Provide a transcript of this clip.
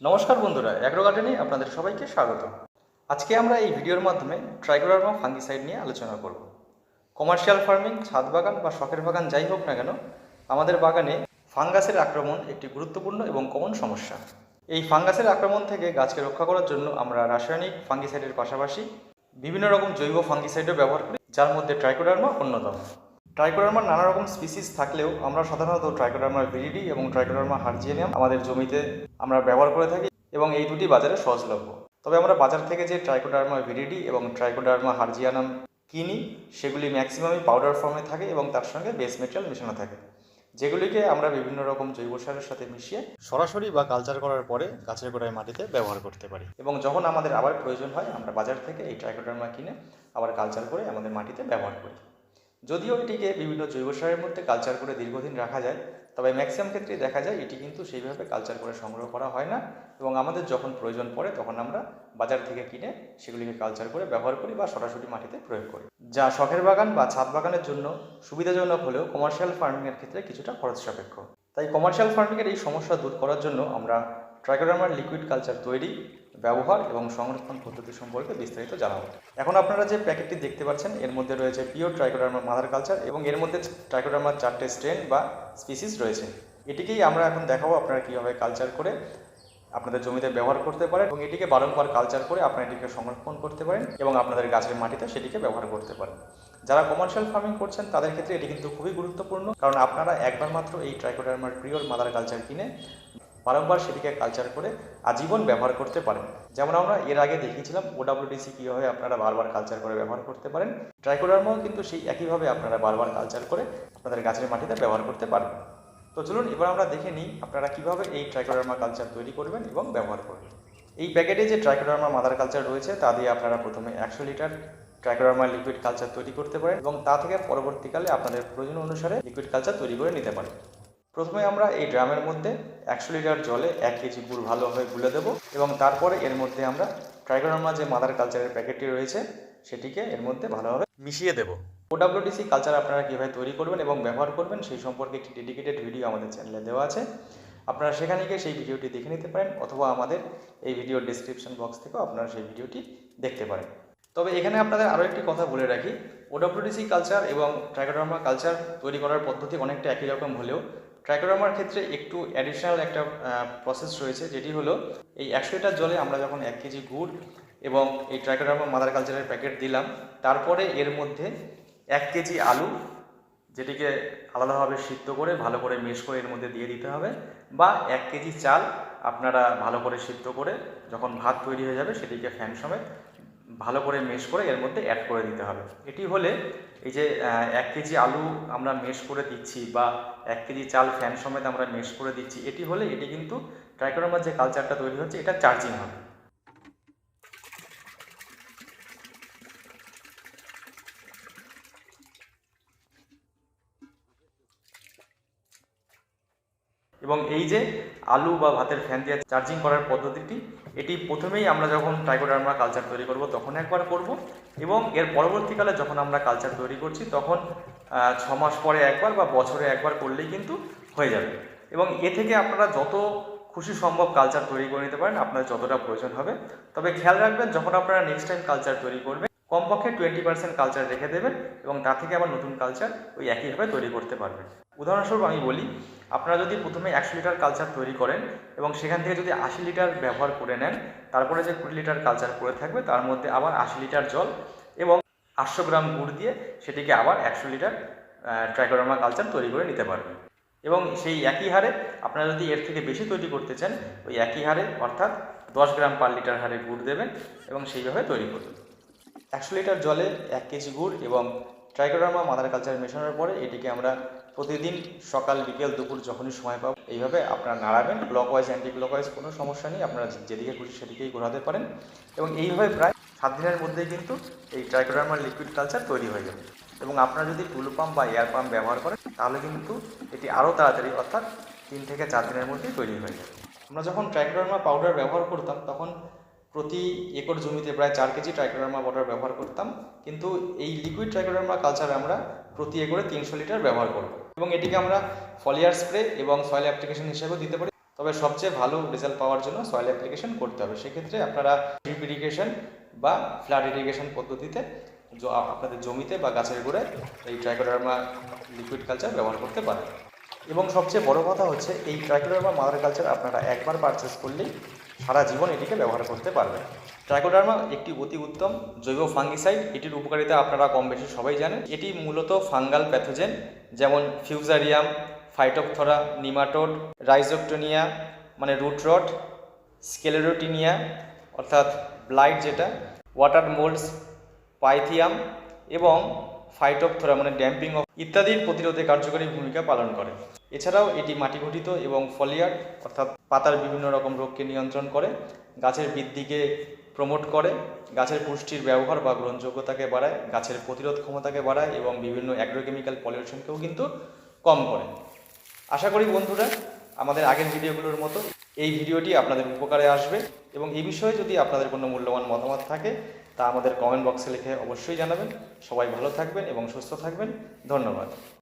নমস্কার বন্ধুরা অ্যাগ্রো গার্ডেনে আপনাদের সবাইকে স্বাগত আজকে আমরা এই ভিডিওর মাধ্যমে ট্রাইকোডার্মা ফাঙ্গিসাইড নিয়ে আলোচনা করব। কমার্শিয়াল ফার্মিং ছাদ বাগান বা শখের বাগান যাই হোক না কেন, আমাদের বাগানে ফাঙ্গাসের আক্রমণ একটি গুরুত্বপূর্ণ এবং কমন সমস্যা। এই ফাঙ্গাসের আক্রমণ থেকে গাছকে রক্ষা করার জন্য আমরা রাসায়নিক ফাঙ্গিসাইডের পাশাপাশি বিভিন্ন রকম জৈব ফাঙ্গিসাইডও ব্যবহার করি, যার মধ্যে ট্রাইকোডার্মা অন্যতম। ট্রাইকোডার্মার নানা রকম স্পিসিস থাকলেও আমরা সাধারণত ট্রাইকোডার্মার ভিরিডি এবং ট্রাইকোডার্মা হার্জিয়ানিয়াম আমাদের জমিতে আমরা ব্যবহার করে থাকি এবং এই দুটি বাজারে সহজলভ্য। তবে আমরা বাজার থেকে যে ট্রাইকোডার্মা ভিরিডি এবং ট্রাইকোডার্মা হার্জিয়ানাম কিনি, সেগুলি ম্যাক্সিমামই পাউডার ফর্মে থাকে এবং তার সঙ্গে বেস মেটেরিয়াল মেশানো থাকে। যেগুলিকে আমরা বিভিন্ন রকম জৈব সারের সাথে মিশিয়ে সরাসরি বা কালচার করার পরে গাছের গোড়ায় মাটিতে ব্যবহার করতে পারি। এবং যখন আমাদের আবার প্রয়োজন হয়, আমরা বাজার থেকে এই ট্রাইকোডার্মা কিনে আবার কালচার করে আমাদের মাটিতে ব্যবহার করি। যদিও এটিকে বিভিন্ন জৈব সারের মধ্যে কালচার করে দীর্ঘদিন রাখা যায়, তবে ম্যাক্সিমাম ক্ষেত্রে দেখা যায় এটি কিন্তু সেইভাবে কালচার করে সংগ্রহ করা হয় না এবং আমাদের যখন প্রয়োজন পড়ে তখন আমরা বাজার থেকে কিনে সেগুলিকে কালচার করে ব্যবহার করি বা সরাসরি মাটিতে প্রয়োগ করি। যা শখের বাগান বা ছাদ বাগানের জন্য সুবিধাজনক হলেও কমার্শিয়াল ফার্মিংয়ের ক্ষেত্রে কিছুটা খরচ সাপেক্ষ। তাই কমার্শিয়াল ফার্মিংয়ের এই সমস্যা দূর করার জন্য আমরা ট্রাইকোডার্মার লিকুইড কালচার তৈরি ব্যবহার এবং সংরক্ষণ পদ্ধতি সম্পর্কে বিস্তারিত জানাব এখন আপনারা যে প্যাকেটটি দেখতে পাচ্ছেন, এর মধ্যে রয়েছে পিওর ট্রাইকোডার্মা মাদার কালচার এবং এর মধ্যে ট্রাইকোডার্মার চারটে স্ট্রেন বা স্পিসিস রয়েছে। এটিকেই আমরা এখন দেখাবো আপনারা কীভাবে কালচার করে আপনাদের জমিতে ব্যবহার করতে পারেন এবং এটিকে বারংবার কালচার করে আপনারা এটিকে সংরক্ষণ করতে পারেন এবং আপনাদের গাছের মাটিতে সেটিকে ব্যবহার করতে পারেন। যারা কমার্শিয়াল ফার্মিং করছেন, তাদের ক্ষেত্রে এটি কিন্তু খুবই গুরুত্বপূর্ণ কারণ আপনারা একবার মাত্র এই ট্রাইকোডার্মার পিওর মাদার কালচার কিনে বারংবার সেটিকে কালচার করে আজীবন ব্যবহার করতে পারেন। যেমন আমরা এর আগে দেখিয়েছিলাম ওডাব্লিউডিসি কীভাবে আপনারা বারবার কালচার করে ব্যবহার করতে পারেন। ট্রাইকোডার্মাও কিন্তু সেই একইভাবে আপনারা বারবার কালচার করে আপনাদের গাছের মাটিতে ব্যবহার করতে পারেন তো চলুন, এবার আমরা দেখে নিই আপনারা কীভাবে এই ট্রাইকোডার্মা কালচার তৈরি করবেন এবং ব্যবহার করবেন। এই প্যাকেটে যে ট্রাইকোডার্মা মাদার কালচার রয়েছে, তা দিয়ে আপনারা প্রথমে একশো লিটার ট্রাইকোডার্মা লিকুইড কালচার তৈরি করতে পারেন এবং তা থেকে পরবর্তীকালে আপনাদের প্রয়োজন অনুসারে লিকুইড কালচার তৈরি করে নিতে পারেন। প্রথমে আমরা এই ড্রামের মধ্যে একশো লিটার জলে এক কেজি গুড় ভালোভাবে গুলে দেবো এবং তারপরে এর মধ্যে আমরা ট্রাইকোডার্মা যে মাদার কালচারের প্যাকেটটি রয়েছে, সেটিকে এর মধ্যে ভালোভাবে মিশিয়ে দেবো। ওডাব্লিউডিসি কালচার আপনারা কীভাবে তৈরি করবেন এবং ব্যবহার করবেন, সেই সম্পর্কে একটি ডেডিকেটেড ভিডিও আমাদের চ্যানেলে দেওয়া আছে। আপনারা সেখানে গিয়ে সেই ভিডিওটি দেখে নিতে পারেন, অথবা আমাদের এই ভিডিওর ডিসক্রিপশন বক্স থেকেও আপনারা সেই ভিডিওটি দেখতে পারেন। তবে এখানে আপনাদের আরও একটি কথা বলে রাখি ওডাব্লিউডিসি কালচার এবং ট্রাইকোডার্মা কালচার তৈরি করার পদ্ধতি অনেকটা একই রকম হলেও ট্রাইকোডার্মার ক্ষেত্রে একটু অ্যাডিশনাল একটা প্রসেস রয়েছে, যেটি হলো এই একশো লিটার জলে আমরা যখন এক কেজি গুড় এবং এই ট্রাইকোডার্মা মাদার কালচারের প্যাকেট দিলাম, তারপরে এর মধ্যে এক কেজি আলু, যেটিকে আলাদাভাবে সিদ্ধ করে, ভালো করে মিক্স করে এর মধ্যে দিয়ে দিতে হবে, বা এক কেজি চাল আপনারা ভালো করে সিদ্ধ করে যখন ভাত তৈরি হয়ে যাবে, সেটিকে ফ্যান সমেত ভালো করে মেশ করে এর মধ্যে অ্যাড করে দিতে হবে। এটি হলে এই যে এক কেজি আলু আমরা মেশ করে দিচ্ছি বা এক কেজি চাল ফ্যান সমেত আমরা মেশ করে দিচ্ছি, এটি হলে এটি কিন্তু ট্রাইকোডার্মার যে কালচারটা তৈরি হচ্ছে, এটা চার্জিং হবে। এবং এই যে আলু বা ভাতের ফ্যান দিয়ে চার্জিং করার পদ্ধতিটি, এটি প্রথমেই আমরা যখন ট্রাইকোডার্মা কালচার তৈরি করব তখন একবার করব এবং এর পরবর্তীকালে যখন আমরা কালচার তৈরি করছি তখন ছ মাস পরে একবার বা বছরে একবার করলেই কিন্তু হয়ে যাবে। এবং এ থেকে আপনারা যত খুশি সম্ভব কালচার তৈরি করে নিতে পারেন আপনার যতটা প্রয়োজন হবে। তবে খেয়াল রাখবেন, যখন আপনারা নেক্সট টাইম কালচার তৈরি করবেন, কমপক্ষে টোয়েন্টি পার্সেন্ট কালচার রেখে দেবেন এবং তা থেকে আবার নতুন কালচার ওই একইভাবে তৈরি করতে পারবেন। উদাহরণস্বরূপ আমি বলি, আপনারা যদি প্রথমে একশো লিটার কালচার তৈরি করেন এবং সেখান থেকে যদি আশি লিটার ব্যবহার করে নেন, তারপরে যে কুড়ি লিটার কালচার পড়ে থাকবে, তার মধ্যে আবার আশি লিটার জল এবং আটশো গ্রাম গুড় দিয়ে সেটিকে আবার একশো লিটার ট্রাইকোডার্মা কালচার তৈরি করে নিতে পারবেন। এবং সেই একই হারে আপনারা যদি এর থেকে বেশি তৈরি করতে চান, ওই একই হারে অর্থাৎ দশ গ্রাম পার লিটার হারে গুড় দেবেন এবং সেইভাবে তৈরি করবেন। একশো লিটার জলে এক কেজি গুড় এবং ট্রাইকোডার্মা মাদার কালচার মেশানোর পরে এটিকে আমরা প্রতিদিন সকাল, বিকেল, দুপুর যখনই সময় পাবো, এইভাবে আপনারা নাড়াবেন। Clockwise anticlockwise কোনো সমস্যা নেই, আপনারা যেদিকে খুশি সেদিকেই ঘোরাতে পারেন এবং এইভাবে প্রায় সাত দিনের মধ্যেই কিন্তু এই ট্রাইকোডার্মার লিকুইড কালচার তৈরি হয়ে যাবে। এবং আপনারা যদি টুলু পাম্প বা এয়ার পাম্প ব্যবহার করেন, তাহলে কিন্তু এটি আরও তাড়াতাড়ি অর্থাৎ তিন থেকে চার দিনের মধ্যেই তৈরি হয়ে যাবে। আমরা যখন ট্রাইকোডার্মা পাউডার ব্যবহার করতাম, তখন প্রতি একর জমিতে প্রায় চার কেজি ট্রাইকোডার্মা ওয়াটার ব্যবহার করতাম। কিন্তু এই লিকুইড ট্রাইকোডার্মা কালচার আমরা প্রতি একরে তিনশো লিটার ব্যবহার করব। এবং এটিকে আমরা ফলিয়ার স্প্রে এবং সয়েল অ্যাপ্লিকেশন হিসেবেও দিতে পারি। তবে সবচেয়ে ভালো রেজাল্ট পাওয়ার জন্য সয়েল অ্যাপ্লিকেশন করতে হবে। সেক্ষেত্রে আপনারা ড্রিপ ইরিগেশন বা ফ্ল্যাট ইরিগেশন পদ্ধতিতে আপনাদের জমিতে বা গাছের গোড়ায় এই ট্রাইকোডার্মা লিকুইড কালচার ব্যবহার করতে পারেন। এবং সবচেয়ে বড় কথা হচ্ছে, এই ট্রাইকোডার্মা মাদার কালচার আপনারা একবার পারচেস করলেই সারা জীবন এটিকে ব্যবহার করতে পারবেন। ট্রাইকোডার্মা একটি অতি উত্তম জৈব ফাঙ্গিসাইড এটির উপকারিতা আপনারা কম বেশি সবাই জানেন। এটি মূলত ফাঙ্গাল প্যাথোজেন যেমন ফিউজারিয়াম ফাইটোপথরা নিমাটোড রাইজোক্টোনিয়া মানে রুট রট স্কেলেরোটিনিয়া অর্থাৎ ব্লাইট যেটা ওয়াটার মোল্ডস পাইথিয়াম এবং ফাইটোপথরা মানে ড্যাম্পিং অফ ইত্যাদির প্রতিরোধে কার্যকরী ভূমিকা পালন করে। এছাড়াও এটি মাটি ঘটিত এবং ফলিয়ার অর্থাৎ পাতার বিভিন্ন রকম রোগকে নিয়ন্ত্রণ করে, গাছের বৃদ্ধিকে প্রমোট করে, গাছের পুষ্টির ব্যবহার বা গ্রহণযোগ্যতাকে বাড়ায়, গাছের প্রতিরোধ ক্ষমতাকে বাড়ায় এবং বিভিন্ন অ্যাগ্রোকেমিক্যাল পলিউশনকেও কিন্তু কম করে। আশা করি বন্ধুরা, আমাদের আগের ভিডিওগুলোর মতো এই ভিডিওটি আপনাদের উপকারে আসবে এবং এই বিষয়ে যদি আপনাদের কোনো মূল্যবান মতামত থাকে তা আমাদের কমেন্ট বক্সে লিখে অবশ্যই জানাবেন। সবাই ভালো থাকবেন এবং সুস্থ থাকবেন। ধন্যবাদ।